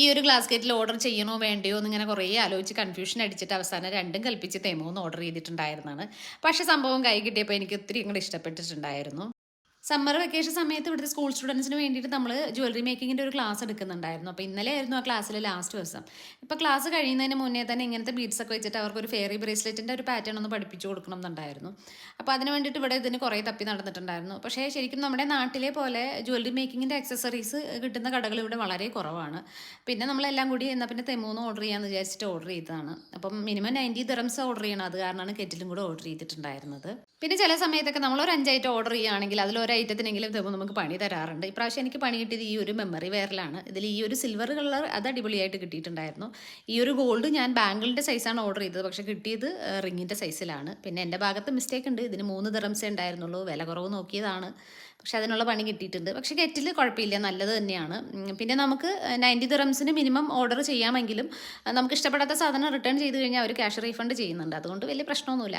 ഈ ഒരു ഗ്ലാസ് ഗേറ്റിൽ ഓർഡർ ചെയ്യണോ വേണ്ടയോ എന്ന് ഇങ്ങനെ കുറേ ആലോചിച്ച് കൺഫ്യൂഷൻ അടിച്ചിട്ട് അവസാനം രണ്ടും കൽപ്പിച്ച് തെമോന്ന് ഓർഡർ ചെയ്തിട്ടുണ്ടായിരുന്നതാണ് പക്ഷേ സംഭവം കൈ കിട്ടിയപ്പോൾ എനിക്ക് ഒത്തിരി ഇങ്ങോട്ട് ഇഷ്ടപ്പെട്ടിട്ടുണ്ടായിരുന്നു. സമ്മർ വെക്കേഷൻ സമയത്ത് ഇവിടുത്തെ സ്കൂൾ സ്റ്റുഡൻസിന് വേണ്ടിയിട്ട് നമ്മൾ ജ്വല്ലറി മേക്കിങ്ങിന്റെ ഒരു ക്ലാസ് എടുക്കുന്നുണ്ടായിരുന്നു. അപ്പോൾ ഇന്നലെ ആയിരുന്നു ആ ക്ലാസ്സിലെ ലാസ്റ്റ് ദിവസം. ഇപ്പോൾ ക്ലാസ് കഴിയുന്നതിന് മുന്നേ തന്നെ ഇങ്ങനത്തെ ബീഡ്സ് ഒക്കെ വെച്ചിട്ട് അവർക്ക് ഒരു ഫെയറി ബ്രേസ്ലെറ്റിന്റെ ഒരു പാറ്റേൺ ഒന്ന് പഠിപ്പിച്ചു കൊടുക്കണം എന്നുണ്ടായിരുന്നു. അപ്പോൾ അതിന് വേണ്ടിയിട്ട് ഇവിടെ ഇതിന് കുറേ തപ്പി നടന്നിട്ടുണ്ടായിരുന്നു. പക്ഷേ ശരിക്കും നമ്മുടെ നാട്ടിലെ പോലെ ജ്വല്ലറി മേക്കിങ്ങിന്റെ അക്സസറീസ് കിട്ടുന്ന കടകൾ ഇവിടെ വളരെ കുറവാണ്. പിന്നെ നമ്മളെല്ലാം കൂടി എന്നാൽ പിന്നെ തെമൂന്ന് ഓർഡർ ചെയ്യാമെന്ന് വിചാരിച്ചിട്ട് ഓർഡർ ചെയ്തതാണ്. അപ്പം മിനിമം നയന്റി ദിറംസ് ഓർഡർ ചെയ്യണം. അത് കാരണമാണ് കെറ്റിലും കൂടെ ഓർഡർ ചെയ്തിട്ടുണ്ടായിരുന്നത്. പിന്നെ ചില സമയത്തൊക്കെ നമ്മൾ ഒരു അഞ്ചായിട്ട് ഓർഡർ ചെയ്യുകയാണെങ്കിൽ അതിൽ ഒരു ഐറ്റത്തിനെങ്കിലും തെമോ നമുക്ക് പണി തരാറുണ്ട്. ഇപ്രാവശ്യം എനിക്ക് പണി കിട്ടിയത് ഈ ഒരു മെമ്മറി വെയറിലാണ് ഇതിൽ ഈ ഒരു സിൽവർ കളർ അത് അടിപൊളിയായിട്ട് കിട്ടിയിട്ടുണ്ടായിരുന്നു. ഈ ഒരു ഗോൾഡ് ഞാൻ ബാംഗിളിന്റെ സൈസാണ് ഓർഡർ ചെയ്തത്. പക്ഷേ കിട്ടിയത് റിങ്ങിന്റെ സൈസിലാണ് പിന്നെ എന്റെ ഭാഗത്ത് മിസ്റ്റേക്ക് ഉണ്ട്. ഇതിന് മൂന്ന് ദിറംസേ ഉണ്ടായിരുന്നുള്ളൂ. വില കുറവ് നോക്കിയതാണ്. പക്ഷെ അതിനുള്ള പണി കിട്ടിയിട്ടുണ്ട്. പക്ഷെ കെറ്റിൽ കുഴപ്പമില്ല. നല്ലത് തന്നെയാണ്. പിന്നെ നമുക്ക് നയന്റി ദിറംസിന് മിനിമം ഓർഡർ ചെയ്യാമെങ്കിലും നമുക്ക് ഇഷ്ടപ്പെടാത്ത സാധനം റിട്ടേൺ ചെയ്ത് കഴിഞ്ഞാൽ അവർ ക്യാഷ് റീഫണ്ട് ചെയ്യുന്നുണ്ട്. അതുകൊണ്ട് വലിയ പ്രശ്നമൊന്നുമില്ല.